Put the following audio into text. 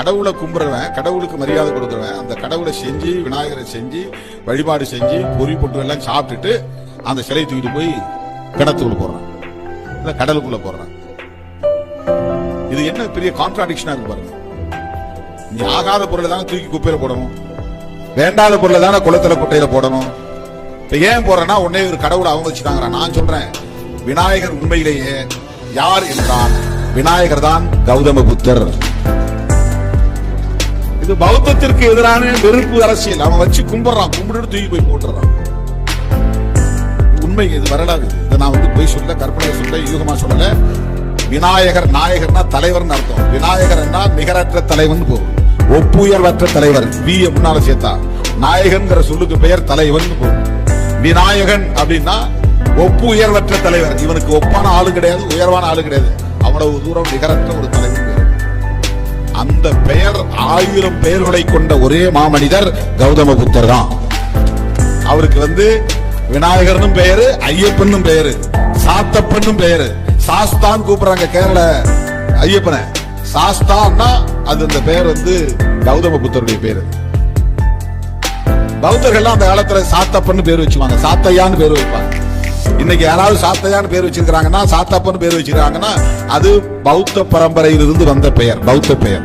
கடவுளை கும்பிடுறவன் கடவுளுக்கு மரியாதை கொடுக்குறவன் அந்த கடவுளை செஞ்சு விநாயகரை செஞ்சு வழிபாடு செஞ்சு பொறி பொட்டு எல்லாம் சாப்பிட்டுட்டு அந்த சிலையை தூக்கிட்டு போய் கிணத்துக்குள்ள போடுறான். இல்லை கடலுக்குள்ள போடுறான். இது என்ன பெரிய கான்ட்ராடிக்ஷனா இருக்கு பாருங்க. நீ ஆகாத பொருளை தானே தூக்கி குப்பையில போடணும். வேண்டாத பொருளை தானே குளத்துல குட்டையில போடணும். இப்ப ஏன் போறேன்னா உடனே ஒரு கடவுளை அவங்க வச்சுட்டாங்க நான் சொல்றேன் விநாயகர் உண்மையிலேயே யார் என்றான் விநாயகர் தான் கௌதம புத்தர். இது பௌத்தத்திற்கு எதிரான வெறுப்பு அரசியல். அவன் வச்சு கும்பிடுறான். கும்பிட்டு தூக்கி போய் போட்டுறான். உண்மை இது வரலாறு இதை. நான் வந்து போய் சொல்ல கற்பனை சொல்ல யூகமா சொல்லல. விநாயகர் நாயகர்னா தலைவர்னு அர்த்தம். விநாயகர் நிகரற்ற தலைவன் போகும் ஒப்புயர்வற்ற தலைவர். வி. முன்னால சேர்த்தா நாயகன்கிற சொல்லுக்கு பெயர் தலைவன் போகும் விநாயகன் அப்படின்னா ஒப்பு உயர்வற்ற தலைவர். இவனுக்கு ஒப்பான ஆளு கிடையாது உயர்வான ஆளு கிடையாது. அவ்வளவு தூரம் நிகரற்ற ஒரு தலைவன் அந்த பெயர் ஆயிரம் பெயர்களை கொண்ட ஒரே மாமனிதர் கௌதம புத்தர் தான். அவருக்கு வந்து விநாயகர்னும் பெயரு ஐயப்பனும் பெயரு சாத்தப்பனும் பெயரு. சாஸ்தான் கூப்பிடுறாங்க கேரள ஐயப்பனை. சாஸ்தான்னா அது அந்த பெயர் வந்து கௌதம புத்தருடைய பேரு பௌத்தர்கள்லாம் அந்த காலத்துல சாத்தப்பன்னு பேர் வச்சுவாங்க. சாத்தையான்னு பேர் வைப்பாங்க. இன்னைக்கு யாராவது சாத்தையான்னு பேர் வச்சிருக்கிறாங்கன்னா சாத்தப்பன்னு பேர் வச்சிருக்காங்கன்னா அது பௌத்த பரம்பரையிலிருந்து வந்த பெயர் பௌத்த பெயர்.